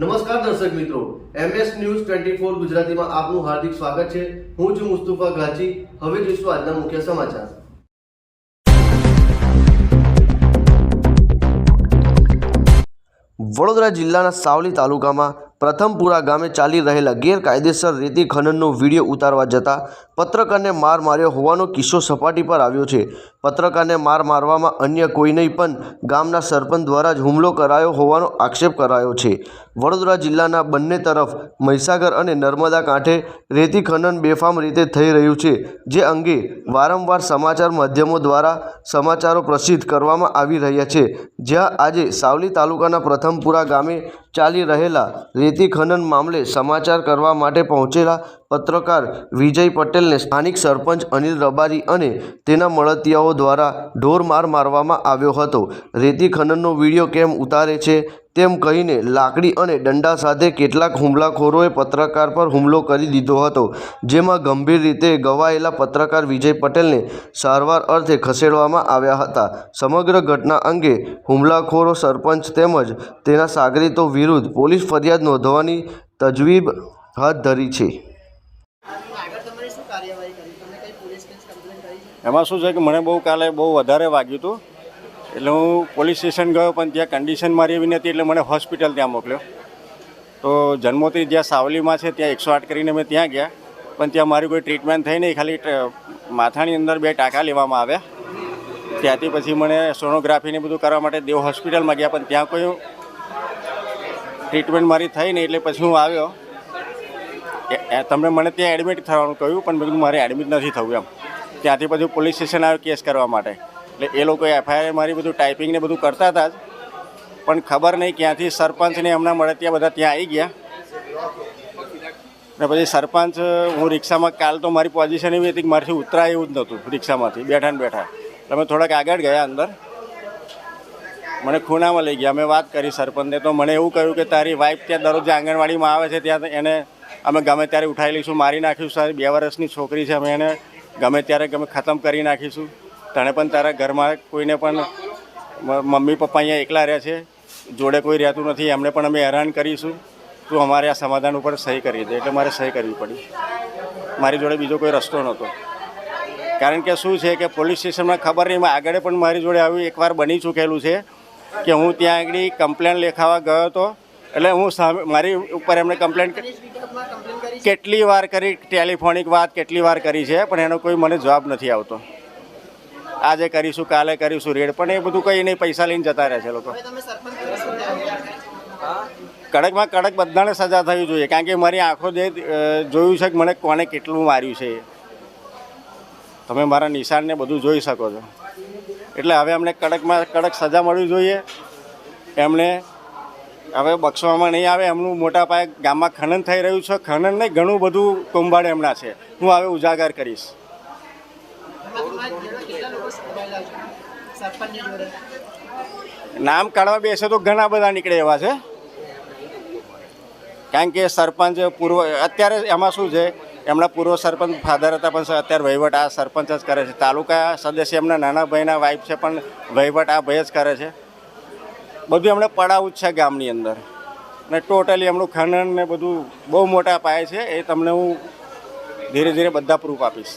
નમસ્કાર દર્શક મિત્રો. એમએસ ન્યૂઝ ટ્વેન્ટી ફોર ગુજરાતીમાં આપનું હાર્દિક સ્વાગત છે. હું છું મુસ્તુફા ગાજી હવે જોઈશું આજના મુખ્ય સમાચાર. વડોદરા જિલ્લાના સાવલી તાલુકામાં પ્રથમપુરા ગામે ચાલી રહેલા ગેરકાયદેસર રેતી ખનનનો વીડિયો ઉતારવા જતાં પત્રકારને માર માર્યો હોવાનો કિસ્સો સપાટી પર આવ્યો છે. પત્રકારને માર મારવામાં અન્ય કોઈને પણ ગામના સરપંચ દ્વારા જ હુમલો કરાયો હોવાનો આક્ષેપ કરાયો છે. વડોદરા જિલ્લાના બંને તરફ મહીસાગર અને નર્મદા કાંઠે રેતી ખનન બેફામ રીતે થઈ રહ્યું છે, જે અંગે વારંવાર સમાચાર માધ્યમો દ્વારા સમાચારો પ્રસિદ્ધ કરવામાં આવી રહ્યા છે. જ્યાં આજે સાવલી તાલુકાના પ્રથમપુરા ગામે ચાલી રહેલા રેતી ખનન મામલે સમાચાર કરવા માટે પહોંચેલા પત્રકાર વિજય પટેલને સ્થાનિક સરપંચ અનિલ રબારી અને તેના મળતિયાઓ દ્વારા ઢોરમાર મારવામાં આવ્યો હતો. રેતી ખનનનો વીડિયો કેમ ઉતારે છે તેમ કહીને લાકડી અને દંડા સાથે કેટલાક હુમલાખોરોએ પત્રકાર પર હુમલો કરી દીધો હતો, જેમાં ગંભીર રીતે ગવાયેલા પત્રકાર વિજય પટેલને સારવાર અર્થે ખસેડવામાં આવ્યા હતા. સમગ્ર ઘટના અંગે હુમલાખોરો સરપંચ તેમજ તેના સાગરીતો વિરુદ્ધ પોલીસ ફરિયાદ નોંધવાની તજવીબ હાથ ધરી છે આગળ તમારી શું કાર્યવાહી કરી તમે કઈ પોલીસ કેસ કમ્પ્લેન કરી છે એમાં શું છે કે મને બહુ કાલે બહુ વધારે વાગ્યું હતું. એટલે હું પોલીસ સ્ટેશન ગયો, પણ ત્યાં કન્ડિશન મારી એવી નથી એટલે મને હોસ્પિટલ ત્યાં મોકલ્યો. તો જન્મોત્રી જ્યાં સાવલીમાં છે, ત્યાં એકસો આઠ કરીને મેં ત્યાં ગયા. પણ ત્યાં મારી કોઈ ટ્રીટમેન્ટ થઈ નહીં. ખાલી માથાની અંદર બે ટાંકા લેવામાં આવ્યા. ત્યાંથી પછી મને સોનોગ્રાફીને બધું કરવા માટે દેવ હોસ્પિટલમાં ગયા, પણ ત્યાં કોઈ ટ્રીટમેન્ટ મારી થઈ નહીં. એટલે પછી હું આવ્યો. તમને મને ત્યાં એડમિટ થવાનું કહ્યું પણ મેં મારે એડમિટ નથી થવું એમ. ત્યાંથી પછી પોલીસ સ્ટેશન આવ્યો કેસ કરવા માટે. એટલે એ લોકો એફઆઈઆર મારી બધું ટાઈપિંગ ને બધું કરતા હતા જ. પણ ખબર નહીં ક્યાંથી સરપંચને હમણાં મળે ત્યાં બધા ત્યાં આવી ગયા. ને પછી સરપંચ, હું રિક્ષામાં કાલ તો મારી પોઝિશન એવી હતી કે મારાથી ઉતરાય એવું જ નહોતું રિક્ષામાંથી, બેઠા ને બેઠા. અમે થોડાક આગળ ગયા અંદર. મને ખૂણામાં લઈ ગયા. અમે વાત કરી સરપંચને તો મને એવું કહ્યું કે તારી વાઈફ ત્યાં દરરોજ આંગણવાડીમાં આવે છે, ત્યાં એને અમે ગમે ત્યારે ઉઠાવી લઈશું, મારી નાખીશું સાહેબ. બે વર્ષની છોકરી છે, અમે એને ગમે ત્યારે ગમે ખતમ કરી નાખીશું. તને પણ તારા ઘરમાં કોઈને પણ મમ્મી પપ્પા અહીંયા એકલા રહે છે, જોડે કોઈ રહેતું નથી, એમને પણ અમે હેરાન કરીશું. તું અમારે આ સમાધાન ઉપર સહી કરી દે, એટલે મારે સહી કરવી પડી. મારી જોડે બીજો કોઈ રસ્તો નહોતો. કારણ કે શું છે કે પોલીસ સ્ટેશનમાં ખબર નહીં આગળ પણ મારી જોડે આવ્યું એકવાર બની ચૂકેલું છે કે હું ત્યાં આગળ કમ્પ્લેન લેખાવા ગયો હતો. એટલે હું સામે મારી ઉપર એમણે કમ્પ્લેન કેટલી વાર કરી ટેલિફોનિક વાત કેટલી વાર કરી છે પણ એનો કોઈ મને જવાબ નથી આવતો. આજે કરીશું કાલે કરીશું રેડ પણ એ બધું કંઈ નહીં પૈસા લઈને જતા રહે છે લોકો. કડકમાં કડક બધાને સજા થવી જોઈએ કારણ કે મારી આંખો જે જોયું છે કે મને કોને કેટલું માર્યું છે તમે મારા નિશાનને બધું જોઈ શકો છો. એટલે હવે અમને કડકમાં કડક સજા મળવી જોઈએ. એમને હવે બક્ષવામાં નહીં આવે, એમનું મોટા પાયે ગામમાં ખનન થઈ રહ્યું છે. ખનન નહીં, ઘણું બધું કુંભાડ એમના છે. હું હવે ઉજાગર કરીશ. નામ કાઢવા બેસે તો ઘણા બધા નીકળે એવા છે. કારણ કે સરપંચ પૂર્વ, અત્યારે એમાં શું છે? એમના પૂર્વ સરપંચ, ફાધર હતા પણ અત્યારે વહીવટ આ સરપંચ જ કરે છે. તાલુકા સદસ્ય એમના નાના ભાઈના વાઈફ છે પણ વહીવટ આ ભાઈ જ કરે છે. બધું એમણે પડાવું જ છે ગામની અંદર. અને ટોટલી એમનું ખનન ને બધું બહુ મોટા પાયે છે, એ તમને હું ધીરે ધીરે બધા પ્રૂફ આપીશ.